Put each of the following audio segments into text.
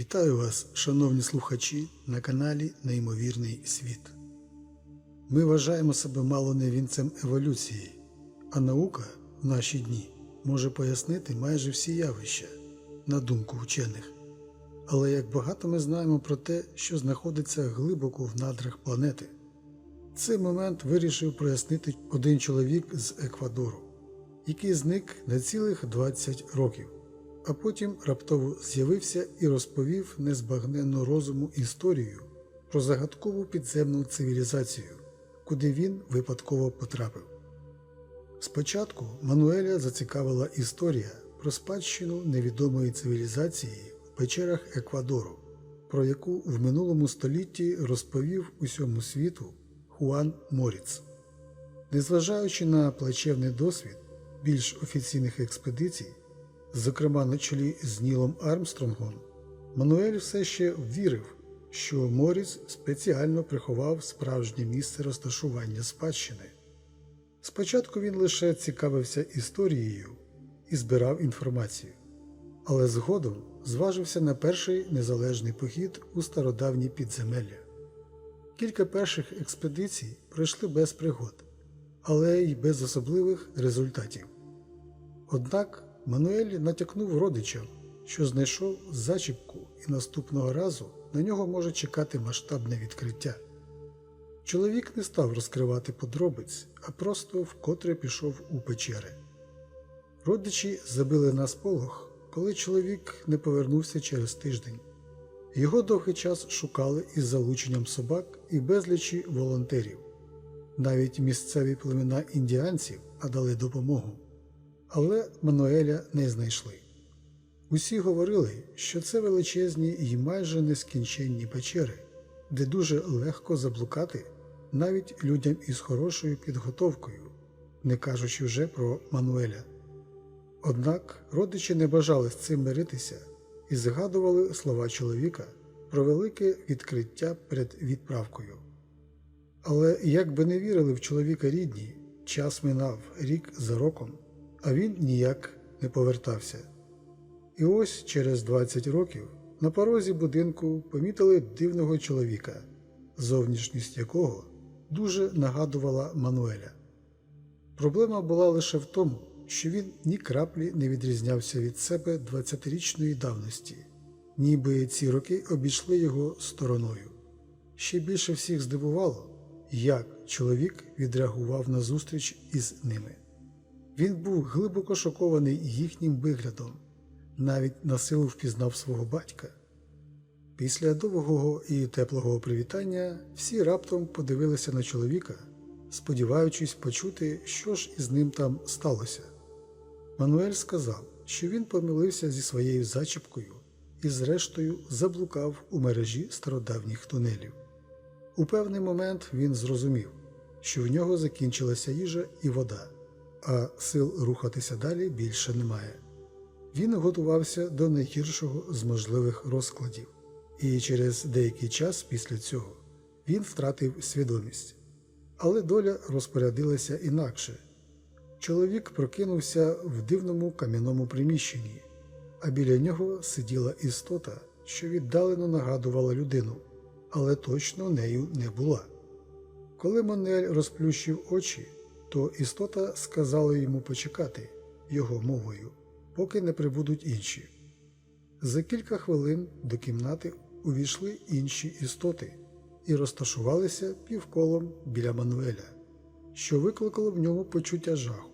Вітаю вас, шановні слухачі, на каналі Неймовірний світ. Ми вважаємо себе мало не вінцем еволюції, а наука в наші дні може пояснити майже всі явища, на думку вчених. Але як багато ми знаємо про те, що знаходиться глибоко в надрах планети, цей момент вирішив прояснити один чоловік з Еквадору, який зник на цілих 20 років а потім раптово з'явився і розповів незбагненну розуму історію про загадкову підземну цивілізацію, куди він випадково потрапив. Спочатку Мануеля зацікавила історія про спадщину невідомої цивілізації в печерах Еквадору, про яку в минулому столітті розповів усьому світу Хуан Моріц. Незважаючи на плачевний досвід більш офіційних експедицій, зокрема на чолі з Нілом Армстронгом, Мануель все ще вірив, що Моріс спеціально приховав справжнє місце розташування спадщини. Спочатку він лише цікавився історією і збирав інформацію, але згодом зважився на перший незалежний похід у стародавні підземелля. Кілька перших експедицій пройшли без пригод, але й без особливих результатів. Однак Мануель натякнув родичам, що знайшов зачіпку, і наступного разу на нього може чекати масштабне відкриття. Чоловік не став розкривати подробиць, а просто вкотре пішов у печери. Родичі забили на сполох, коли чоловік не повернувся через тиждень. Його довгий час шукали із залученням собак і безлічі волонтерів. Навіть місцеві племена індіанців надали допомогу але Мануеля не знайшли. Усі говорили, що це величезні і майже нескінченні печери, де дуже легко заблукати навіть людям із хорошою підготовкою, не кажучи вже про Мануеля. Однак родичі не бажали з цим миритися і згадували слова чоловіка про велике відкриття перед відправкою. Але як би не вірили в чоловіка рідні, час минав рік за роком а він ніяк не повертався. І ось через 20 років на порозі будинку помітили дивного чоловіка, зовнішність якого дуже нагадувала Мануеля. Проблема була лише в тому, що він ні краплі не відрізнявся від себе 20-річної давності, ніби ці роки обійшли його стороною. Ще більше всіх здивувало, як чоловік відреагував на зустріч із ними. Він був глибоко шокований їхнім виглядом, навіть на силу впізнав свого батька. Після довгого і теплого привітання всі раптом подивилися на чоловіка, сподіваючись почути, що ж із ним там сталося. Мануель сказав, що він помилився зі своєю зачіпкою і, зрештою, заблукав у мережі стародавніх тунелів. У певний момент він зрозумів, що в нього закінчилася їжа і вода а сил рухатися далі більше немає. Він готувався до найгіршого з можливих розкладів, і через деякий час після цього він втратив свідомість. Але доля розпорядилася інакше. Чоловік прокинувся в дивному кам'яному приміщенні, а біля нього сиділа істота, що віддалено нагадувала людину, але точно нею не була. Коли Монель розплющив очі, то істота сказала йому почекати його мовою, поки не прибудуть інші. За кілька хвилин до кімнати увійшли інші істоти і розташувалися півколом біля Мануеля, що викликало в ньому почуття жаху.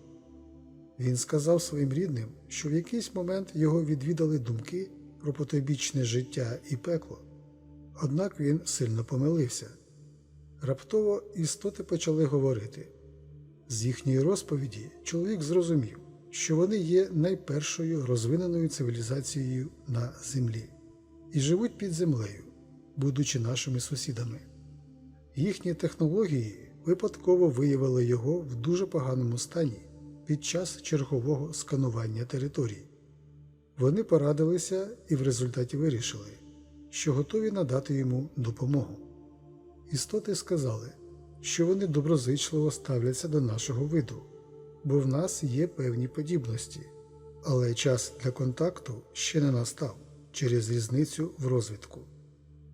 Він сказав своїм рідним, що в якийсь момент його відвідали думки про потойбічне життя і пекло, однак він сильно помилився. Раптово істоти почали говорити. З їхньої розповіді чоловік зрозумів, що вони є найпершою розвиненою цивілізацією на землі і живуть під землею, будучи нашими сусідами. Їхні технології випадково виявили його в дуже поганому стані під час чергового сканування територій. Вони порадилися і в результаті вирішили, що готові надати йому допомогу. Істоти сказали що вони доброзичливо ставляться до нашого виду, бо в нас є певні подібності, але час для контакту ще не настав. через різницю в розвитку.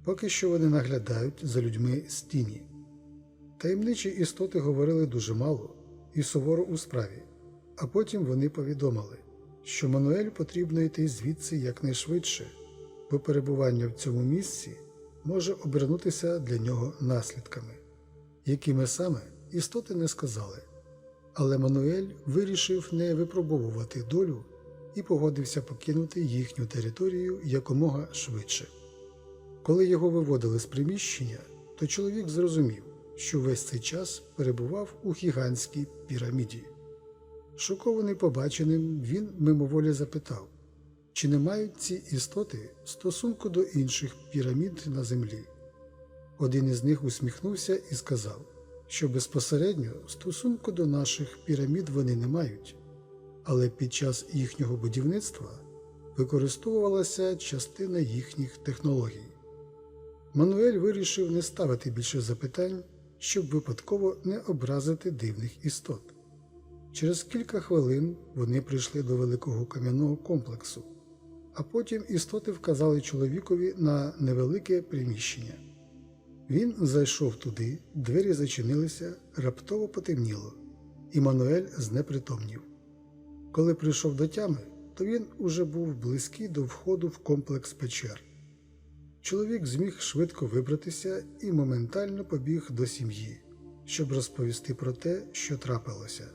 Поки що вони наглядають за людьми з тіні. Таємничі істоти говорили дуже мало і суворо у справі, а потім вони повідомили, що Мануель потрібно йти звідси якнайшвидше, бо перебування в цьому місці може обернутися для нього наслідками, якими саме істоти не сказали. Але Мануель вирішив не випробовувати долю і погодився покинути їхню територію якомога швидше. Коли його виводили з приміщення, то чоловік зрозумів, що весь цей час перебував у гігантській піраміді. Шокований побаченим, він мимоволі запитав, чи не мають ці істоти стосунку до інших пірамід на землі. Один із них усміхнувся і сказав, що безпосередньо стосунку до наших пірамід вони не мають, але під час їхнього будівництва використовувалася частина їхніх технологій. Мануель вирішив не ставити більше запитань, щоб випадково не образити дивних істот. Через кілька хвилин вони прийшли до великого кам'яного комплексу, а потім істоти вказали чоловікові на невелике приміщення. Він зайшов туди, двері зачинилися, раптово потемніло, і Мануель знепритомнів. Коли прийшов до тями, то він уже був близький до входу в комплекс печер. Чоловік зміг швидко вибратися і моментально побіг до сім'ї, щоб розповісти про те, що трапилося.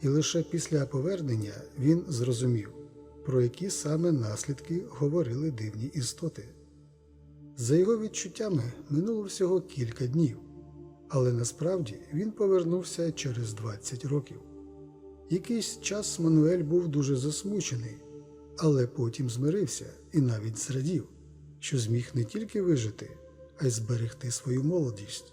І лише після повернення він зрозумів, про які саме наслідки говорили дивні істоти. За його відчуттями минуло всього кілька днів, але насправді він повернувся через 20 років. Якийсь час Мануель був дуже засмучений, але потім змирився і навіть зрадів, що зміг не тільки вижити, а й зберегти свою молодість.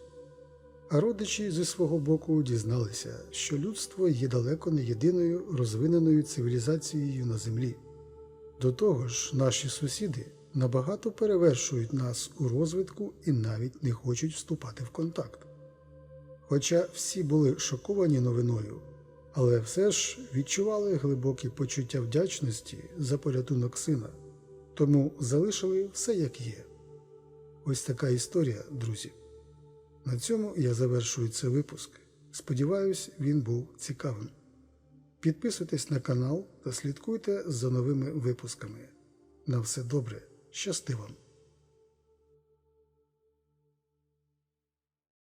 А родичі зі свого боку дізналися, що людство є далеко не єдиною розвиненою цивілізацією на землі. До того ж, наші сусіди набагато перевершують нас у розвитку і навіть не хочуть вступати в контакт. Хоча всі були шоковані новиною, але все ж відчували глибокі почуття вдячності за порятунок сина, тому залишили все як є. Ось така історія, друзі. На цьому я завершую цей випуск. Сподіваюсь, він був цікавим. Підписуйтесь на канал та слідкуйте за новими випусками. На все добре, щасти вам!